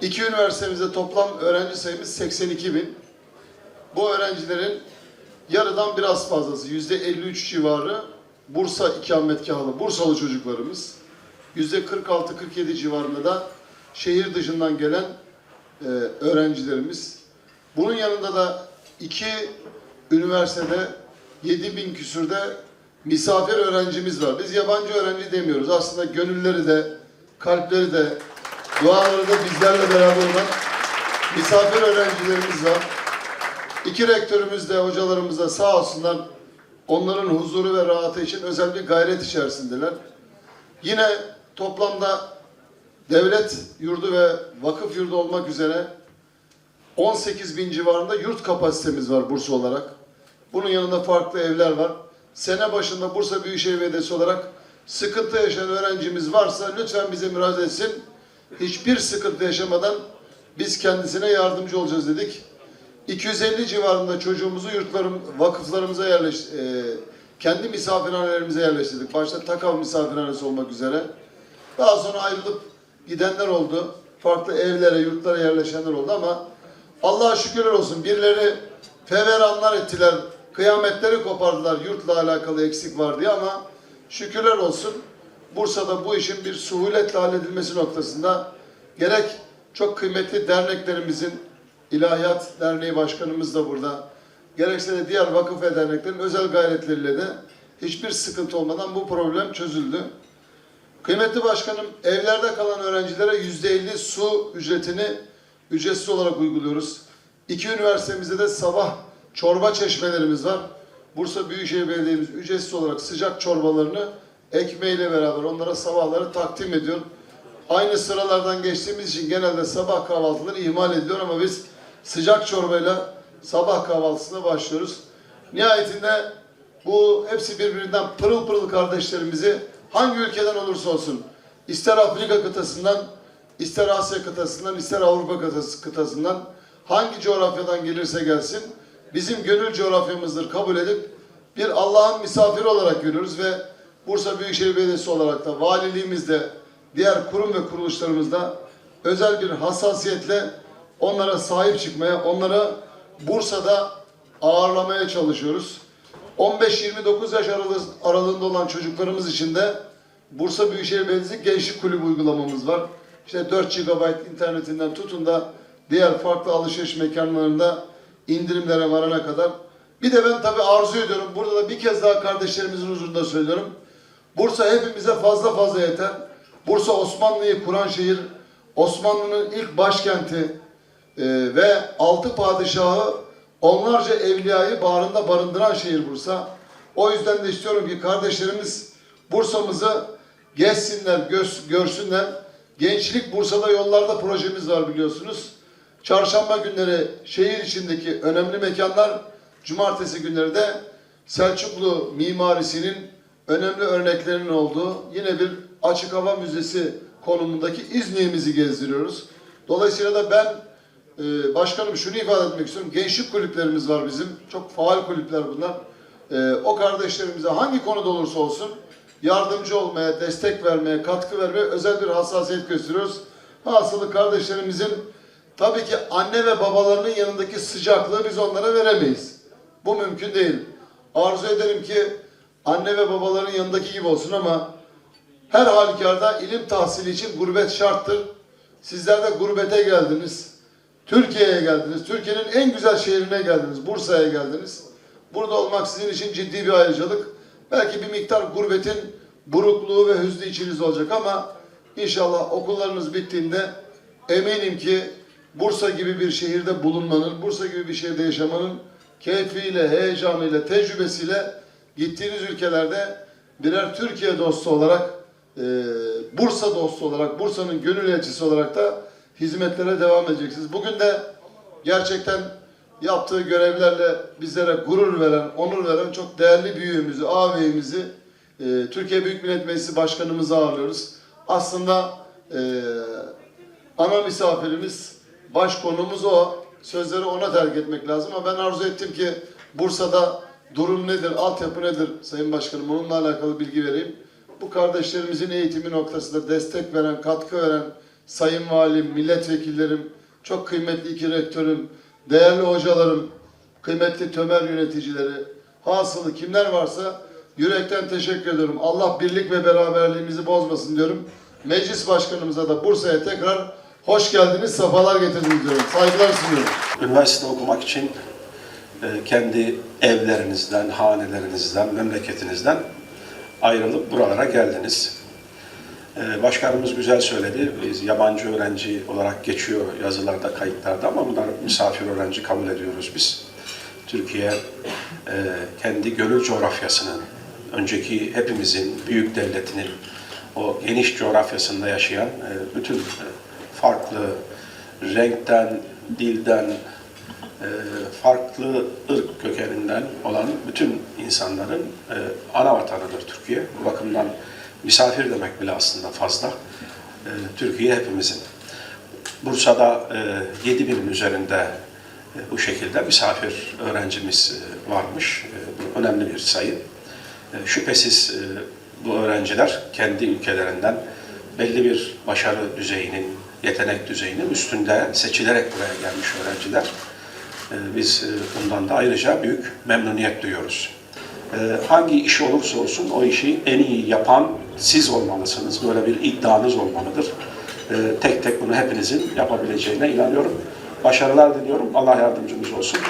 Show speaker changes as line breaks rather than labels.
İki üniversitemizde toplam öğrenci sayımız 82 bin. Bu öğrencilerin yarıdan biraz fazlası, yüzde 53 civarı Bursa ikametgahlı, Bursalı çocuklarımız. Yüzde 46-47 civarında da şehir dışından gelen e, öğrencilerimiz. Bunun yanında da iki üniversitede 7 bin küsürde misafir öğrencimiz var. Biz yabancı öğrenci demiyoruz. Aslında gönülleri de, kalpleri de, duaları da bizlerle beraber olan misafir öğrencilerimiz var. İki rektörümüz de, hocalarımız da sağ olsunlar onların huzuru ve rahatı için özel bir gayret içerisindeler. Yine toplamda devlet yurdu ve vakıf yurdu olmak üzere 18 bin civarında yurt kapasitemiz var Bursa olarak. Bunun yanında farklı evler var. Sene başında Bursa Büyükşehir Belediyesi olarak sıkıntı yaşayan öğrencimiz varsa lütfen bize müracaat etsin. Hiçbir sıkıntı yaşamadan biz kendisine yardımcı olacağız dedik. 250 civarında çocuğumuzu yurtlarım, vakıflarımıza yerleş, e, kendi misafirhanelerimize yerleştirdik. Başta Takav misafirhanesi olmak üzere. Daha sonra ayrılıp gidenler oldu. Farklı evlere, yurtlara yerleşenler oldu ama Allah'a şükürler olsun. Birileri feveranlar ettiler, kıyametleri kopardılar yurtla alakalı eksik var diye ama şükürler olsun Bursa'da bu işin bir suhuletle halledilmesi noktasında gerek çok kıymetli derneklerimizin İlahiyat Derneği Başkanımız da burada. Gerekse de diğer vakıf ve derneklerin özel gayretleriyle de hiçbir sıkıntı olmadan bu problem çözüldü. Kıymetli başkanım, evlerde kalan öğrencilere yüzde elli su ücretini ücretsiz olarak uyguluyoruz. İki üniversitemizde de sabah çorba çeşmelerimiz var. Bursa Büyükşehir Belediye'miz ücretsiz olarak sıcak çorbalarını ekmeğiyle beraber onlara sabahları takdim ediyor. Aynı sıralardan geçtiğimiz için genelde sabah kahvaltıları ihmal ediliyor ama biz sıcak çorbayla sabah kahvaltısına başlıyoruz. Nihayetinde bu hepsi birbirinden pırıl pırıl kardeşlerimizi hangi ülkeden olursa olsun ister Afrika kıtasından, ister Asya kıtasından, ister Avrupa kıtası, kıtasından hangi coğrafyadan gelirse gelsin bizim gönül coğrafyamızdır kabul edip bir Allah'ın misafiri olarak görüyoruz ve Bursa Büyükşehir Belediyesi olarak da valiliğimizde diğer kurum ve kuruluşlarımızda özel bir hassasiyetle onlara sahip çıkmaya, onlara Bursa'da ağırlamaya çalışıyoruz. 15-29 yaş aralı- aralığında olan çocuklarımız için de Bursa Büyükşehir Belediyesi Gençlik Kulübü uygulamamız var. İşte 4 GB internetinden tutun da diğer farklı alışveriş mekanlarında indirimlere varana kadar. Bir de ben tabii arzu ediyorum. Burada da bir kez daha kardeşlerimizin huzurunda söylüyorum. Bursa hepimize fazla fazla yeter. Bursa Osmanlı'yı kuran şehir, Osmanlı'nın ilk başkenti e, ve altı padişahı onlarca evliyayı bağrında barındıran şehir Bursa. O yüzden de istiyorum ki kardeşlerimiz Bursa'mızı gezsinler, görsünler. Gençlik Bursa'da yollarda projemiz var biliyorsunuz. Çarşamba günleri şehir içindeki önemli mekanlar, cumartesi günleri de Selçuklu mimarisinin önemli örneklerinin olduğu yine bir açık hava müzesi konumundaki İznik'imizi gezdiriyoruz. Dolayısıyla da ben e, başkanım şunu ifade etmek istiyorum. Gençlik kulüplerimiz var bizim. Çok faal kulüpler bunlar. E, o kardeşlerimize hangi konuda olursa olsun yardımcı olmaya, destek vermeye, katkı vermeye özel bir hassasiyet gösteriyoruz. Hasılı kardeşlerimizin tabii ki anne ve babalarının yanındaki sıcaklığı biz onlara veremeyiz. Bu mümkün değil. Arzu ederim ki anne ve babaların yanındaki gibi olsun ama her halükarda ilim tahsili için gurbet şarttır. Sizler de gurbete geldiniz. Türkiye'ye geldiniz. Türkiye'nin en güzel şehrine geldiniz. Bursa'ya geldiniz. Burada olmak sizin için ciddi bir ayrıcalık. Belki bir miktar gurbetin burukluğu ve hüznü içiniz olacak ama inşallah okullarınız bittiğinde eminim ki Bursa gibi bir şehirde bulunmanın, Bursa gibi bir şehirde yaşamanın keyfiyle, heyecanıyla, tecrübesiyle gittiğiniz ülkelerde birer Türkiye dostu olarak, e, Bursa dostu olarak, Bursa'nın gönül elçisi olarak da hizmetlere devam edeceksiniz. Bugün de gerçekten yaptığı görevlerle bizlere gurur veren, onur veren çok değerli büyüğümüzü, ağabeyimizi e, Türkiye Büyük Millet Meclisi Başkanımızı ağırlıyoruz. Aslında e, ana misafirimiz, baş konumuz o. Sözleri ona terk etmek lazım ama ben arzu ettim ki Bursa'da durum nedir, altyapı nedir Sayın Başkanım onunla alakalı bilgi vereyim. Bu kardeşlerimizin eğitimi noktasında destek veren, katkı veren Sayın Valim, milletvekillerim, çok kıymetli iki rektörüm, değerli hocalarım, kıymetli tömer yöneticileri, hasılı kimler varsa yürekten teşekkür ediyorum. Allah birlik ve beraberliğimizi bozmasın diyorum. Meclis başkanımıza da Bursa'ya tekrar hoş geldiniz, sefalar getirdiniz diyorum. Saygılar sunuyorum.
Üniversite okumak için e, kendi evlerinizden, hanelerinizden, memleketinizden ayrılıp buralara geldiniz. E, Başkanımız güzel söyledi. Biz yabancı öğrenci olarak geçiyor yazılarda, kayıtlarda ama bunlar misafir öğrenci kabul ediyoruz biz. Türkiye e, kendi gönül coğrafyasının, önceki hepimizin, büyük devletinin o geniş coğrafyasında yaşayan e, bütün e, farklı renkten, dilden, farklı ırk kökeninden olan bütün insanların ana vatanıdır Türkiye. Bu bakımdan misafir demek bile aslında fazla. E, Türkiye hepimizin. Bursa'da e, 7 binin üzerinde e, bu şekilde misafir öğrencimiz e, varmış. E, bu önemli bir sayı. E, Şüphesiz e, bu öğrenciler kendi ülkelerinden belli bir başarı düzeyinin, yetenek düzeyinin üstünde seçilerek buraya gelmiş öğrenciler. E, Biz e, bundan da ayrıca büyük memnuniyet duyuyoruz. E, Hangi iş olursa olsun o işi en iyi yapan siz olmalısınız. Böyle bir iddianız olmalıdır. E, Tek tek bunu hepinizin yapabileceğine inanıyorum. Başarılar diliyorum. Allah yardımcımız olsun.